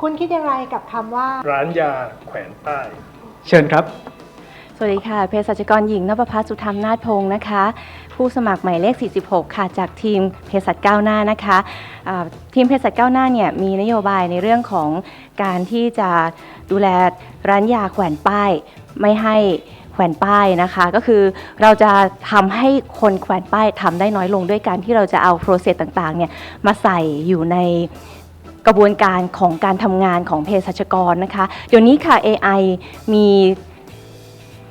คุณคิดอย่างไรกับคำว่า ร้านยาแขวนป้ายเชิญครับ สวัสดีค่ะเภสัชกรหญิงนภพัฒน์สุธรรมนาถพงศ์นะคะ ผู้สมัครหมายเลข 46 ค่ะ จากทีมเภสัชก้าวหน้านะคะอ่าทีมเภสัชก้าวหน้าเนี่ยมีนโยบายในเรื่องของการที่จะดูแลร้านยาแขวนป้าย ไม่ให้แขวนป้ายนะคะ ก็คือเราจะทำให้คนแขวนป้ายทำได้น้อยลงด้วยการที่เราจะเอาโปรเซสต่างๆเนี่ยมาใส่อยู่ใน กระบวนการของการทำงานของเภสัชกรนะคะ เดี๋ยวนี้ค่ะ AI มี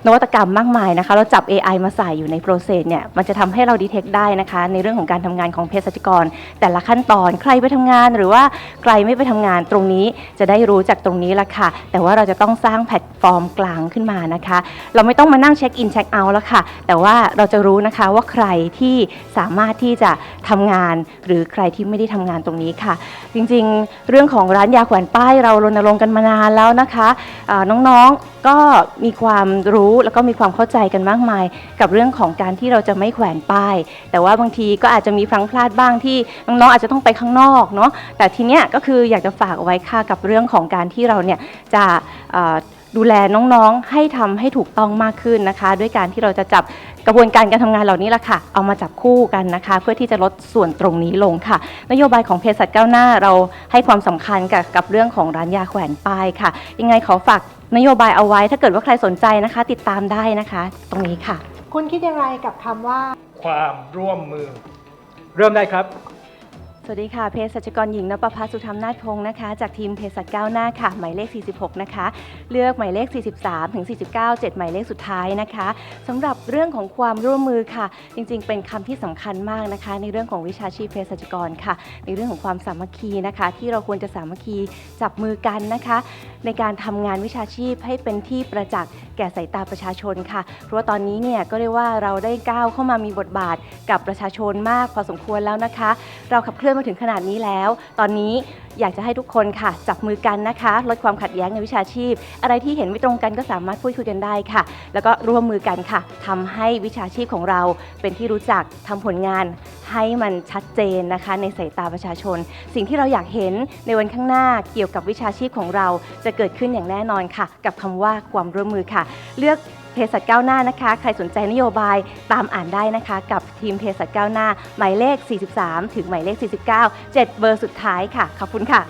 นวัตกรรมมากมายนะคะ เราจับ AI มาใส่อยู่ในโปรเซสเนี่ย มันจะทำให้เราดีเทคได้นะคะ ในเรื่องของการทำงานของเภสัชกร แต่ละขั้นตอนใครไปทำงานหรือว่าใครไม่ไปทำงานตรงนี้จะได้รู้จากตรงนี้ละค่ะ แต่ว่าเราจะต้องสร้างแพลตฟอร์มกลางขึ้นมานะคะ เราไม่ต้องมานั่งเช็คอินเช็คเอาท์แล้วค่ะ แต่ว่าเราจะรู้นะคะว่าใครที่สามารถที่จะทำงาน หรือใครที่ไม่ได้ทำงานตรงนี้ค่ะ จริงๆ เรื่องของร้านยาแขวนป้ายเรารณรงค์กันมานานแล้วนะคะน้องๆก็มีความรู้แล้วก็มีความเข้าใจกันมากมาย กับเรื่องของการที่เราจะไม่แขวนป้าย แต่ว่าบางทีก็อาจจะมีพลังพลาดบ้างที่น้องๆอาจจะต้องไปข้างนอกเนาะแต่ทีเนี้ยก็คืออยากจะฝากเอาไว้ค่ะกับเรื่องของการที่เราเนี่ยจะ ดูแลน้องๆ ให้ทำให้ถูกต้องมากขึ้นนะคะ ด้วยการที่เราจะจับกระบวนการการทำงานเหล่านี้ละค่ะ เอามาจับคู่กันนะคะ เพื่อที่จะลดส่วนตรงนี้ลงค่ะ นโยบายของเภสัชก้าวหน้าเราให้ความสำคัญกับกับเรื่องของร้านยาแขวนป้ายค่ะ ยังไงขอฝากนโยบายเอาไว้ ถ้าเกิดว่าใครสนใจนะคะ ติดตามได้นะคะ ตรงนี้ค่ะ คุณคิดอย่างไรกับคำว่า ความร่วมมือ เริ่มได้ครับส วัสดีค่ะเภสัชกรหญิงนภพัฒน์สุธรรมนาถพงศ์นะคะ จากทีมเภสัชก้าวหน้าค่ะ หมายเลข 46 นะคะ เลือกหมายเลข 43 ถึง 49 7 หมายเลขสุดท้ายนะคะสำหรับเรื่องของความร่วมมือค่ะ จริง ๆ เป็นคำที่สำคัญมากนะคะ ในเรื่องของวิชาชีพเภสัชกรค่ะ ในเรื่องของความสามัคคีนะคะ ที่เราควรจะสามัคคีจับมือกันนะคะ ในการทำงานวิชาชีพให้เป็นที่ประจักษ์แก่สายตาประชาชนค่ะ เพราะว่าตอนนี้เนี่ยก็เรียกว่าเราได้ก้าวเข้ามามีบทบาทกับประชาชนมากพอสมควรแล้วนะคะ เราขับเคลื่อนมาถึงขนาดนี้แล้ว ตอนนี้อยากจะให้ทุกคนค่ะ จับมือกันนะคะ ลดความขัดแย้งในวิชาชีพ อะไรที่เห็นไม่ตรงกันก็สามารถพูดคุยกันได้ค่ะ แล้วก็ร่วมมือกันค่ะทำให้วิชาชีพของเราเป็นที่รู้จักทำผลงานให้มันชัดเจนนะคะ ในสายตาประชาชน สิ่งที่เราอยากเห็นในวันข้างหน้าเกี่ยวกับวิชาชีพของเราจะเกิดขึ้นอย่างแน่นอนค่ะ กับคำว่าความร่วมมือค่ะ เลือก เพศสัตว์ก้าวหน้านะคะ ใครสนใจนโยบายตามอ่านได้นะคะ กับทีมเพศสัตว์ก้าวหน้า หมายเลข 43 ถึงหมายเลข 49 7 เบอร์สุดท้ายค่ะ ขอบคุณค่ะ